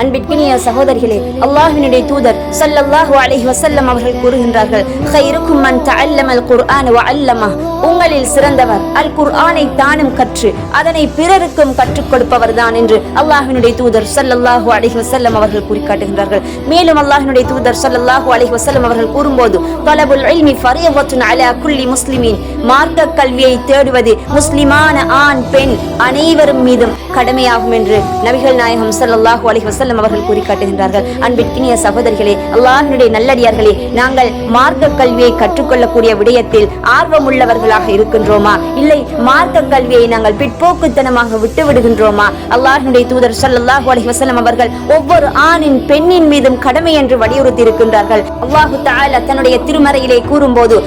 அன்பிற்கினிய சகோதரிகளே அல்லாஹினுடைய தூதர் சல்லல்லாஹு அலைஹி வசல்லம் அவர்கள் கூறுகின்றார்கள் ஹைருக்கும் மன் தஅல்லமல் குர்ஆன் வ அல்லமா உங்களில் சிறந்தவர் அல் குர்ஆனை தானும் கற்று அதனை பிறருக்கும் கற்றுக் கொடுப்பவர் தான் என்று அல்லாஹினுடைய தூதர் சல்லல்லாஹு அலைஹி வசல்லம் அவர்கள் கூறி மேலும் அல்லாஹினுடைய தூதர் சல்லல்லாஹு அலைஹி வசல்லம் அவர்கள் கூறும்போது தலபுல் இல்மி ஃபரியவத்துன் அலா குல்லி முஸ்லிமின். மார்க்க கல்வியை தேடுவது முஸ்லிமான ஆண் பெண் அனைவரும் மீதும் கடமையாகும் என்று நபிகள் நாயகம் சல்லல்லாஹு அலைஹி வசல்லம் வசல்லம் அவர்கள் கூறி காட்டுகின்றார்கள் அன்பிற்கினிய சகோதரிகளே அல்லாஹினுடைய நல்லடியார்களே நாங்கள் மார்க்க கல்வியை கற்றுக்கொள்ளக்கூடிய விடயத்தில் ஆர்வம் உள்ளவர்களாக இருக்கின்றோமா? இல்லை மார்க்க கல்வியை நாங்கள் பிற்போக்குத்தனமாக விட்டு விடுகின்றோமா அல்லாஹினுடைய தூதர் ஸல்லல்லாஹு அலி வஸல்லம் அவர்கள் ஒவ்வொரு ஆணின் பெண்ணின் மீதும் கடமை என்று வலியுறுத்தி இருக்கின்றார்கள் அல்லாஹு தஆலா தன்னுடைய திருமறையிலே கூறும்போது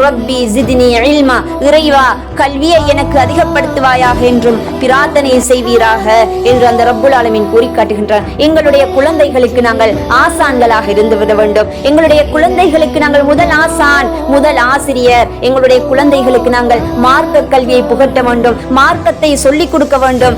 ரப்பி ஜித்னி இல்மா இறைவா கல்வியை எனக்கு அதிகப்படுத்துவாயாக என்றும் பிரார்த்தனை செய்வீராக என்று அந்த ரப்புல் ஆலமின் கூறி காட்டுகின்றார் எங்களுடைய குழந்தைகளுக்கு நாங்கள் ஆசான்களாக இருந்து விட வேண்டும். எங்களுடைய குழந்தைகளுக்கு நாங்கள் முதல் ஆசான் முதல் ஆசிரியர். எங்களுடைய குழந்தைகளுக்கு நாங்கள் மார்க்க கல்வியை புகட்ட வேண்டும். மார்க்கத்தை சொல்லிக் கொடுக்க வேண்டும்.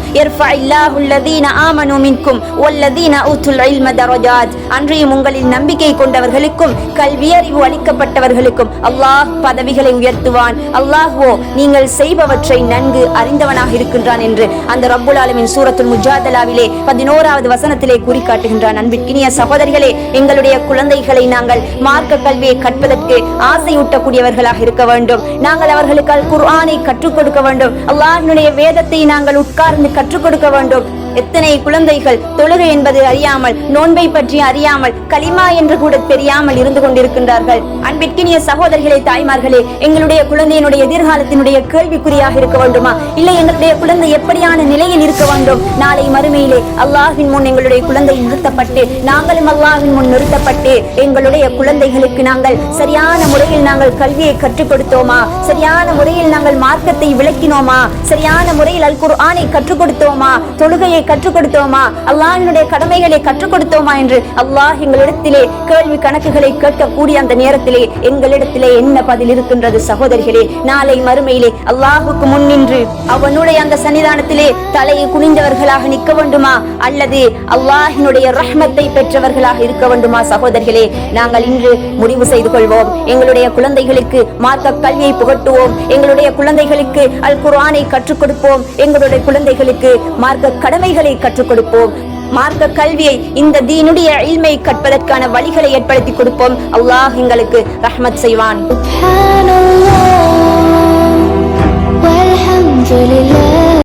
அன்றையும் உங்களில் நம்பிக்கை கொண்டவர்களுக்கும் கல்வியறிவு அளிக்கப்பட்டவர்களுக்கும் அல்லாஹ் பதவிகளை உயர்த்துவான். அல்லாஹோ நீங்கள் செய்பவற்றை நன்கு அறிந்தவனாக இருக்கின்றான் என்று அந்த ரப்புல் ஆலமின் சூரத்துல் முஜாதலாவிலே பதினோராவது வசனத்திலே கூறி குறிக்காட்டுகின்றார் அன்பிற்கினிய சகோதரிகளே எங்களுடைய குழந்தைகளை நாங்கள் மார்க்க கல்வியை கற்பதற்கு ஆசையூட்டக்கூடியவர்களாக இருக்க வேண்டும். நாங்கள் அவர்களுக்கு குர்ஆனை கற்றுக் கொடுக்க வேண்டும். அல்லாஹ்வினுடைய வேதத்தை நாங்கள் உட்கார்ந்து கற்றுக் கொடுக்க வேண்டும். எத்தனை குழந்தைகள் தொழுகை என்பது அறியாமல் நோன்பை பற்றி அறியாமல் கலிமா என்று கூட தெரியாமல் இருந்து கொண்டிருக்கின்றார்கள். அன்பிற்கினிய சகோதரிகளே தாய்மார்களே எங்களுடைய குழந்தையினுடைய எதிர்காலத்தினுடைய கேள்விக்குறியாக இருக்க வேண்டுமா? இல்லை எங்களுடைய குழந்தை எப்படியான நிலையில் இருக்க வேண்டும்? நாளை மறுமையிலே அல்லாஹின் முன் எங்களுடைய குழந்தை நிறுத்தப்பட்டு நாங்களும் அல்லாஹின் முன் நிறுத்தப்பட்டு எங்களுடைய குழந்தைகளுக்கு நாங்கள் சரியான முறையில் நாங்கள் கல்வியை கற்றுக் கொடுத்தோமா சரியான முறையில் நாங்கள் மார்க்கத்தை விளக்கினோமா? சரியான முறையில் அல் குர்ஆனை கற்றுக் கொடுத்தோமா தொழுகையை கற்றுக் கொடுத்தோமா அல்லாஹ்வினுடைய கடமைகளை கற்றுக் கொடுத்தோமா என்று அல்லாஹ் எங்களிடத்திலே கேள்வி கணக்குகளை கேட்கக்கூடிய அந்த நேரத்திலே எங்களிடத்திலே என்ன பதில் இருக்கின்றது சகோதரிகளே? நாளை மறுமையிலே அல்லாஹுக்கு முன்னின்று அவனுடைய அந்த சன்னிதானத்திலே தலையை குனிந்தவர்களாக நிற்க வேண்டுமா? அல்லது அல்லாஹினுடைய ரஹ்மத்தை பெற்றவர்களாக இருக்க வேண்டுமா சகோதரிகளே? நாங்கள் இன்று முடிவு செய்து கொள்வோம். எங்களுடைய குழந்தைகளுக்கு மார்க்க கல்வியை புகட்டுவோம். எங்களுடைய குழந்தைகளுக்கு அல் குர்ஆனை கற்றுக் கொடுப்போம். எங்களுடைய குழந்தைகளுக்கு மார்க்க கடமை வழிகளை கற்றுக் கொடுப்போம். மார்க்க கல்வியை இந்த தீனுடைய இல்மை கற்பதற்கான வழிகளை ஏற்படுத்தி கொடுப்போம். அல்லாஹ் எங்களுக்கு ரஹ்மத் செய்வான்.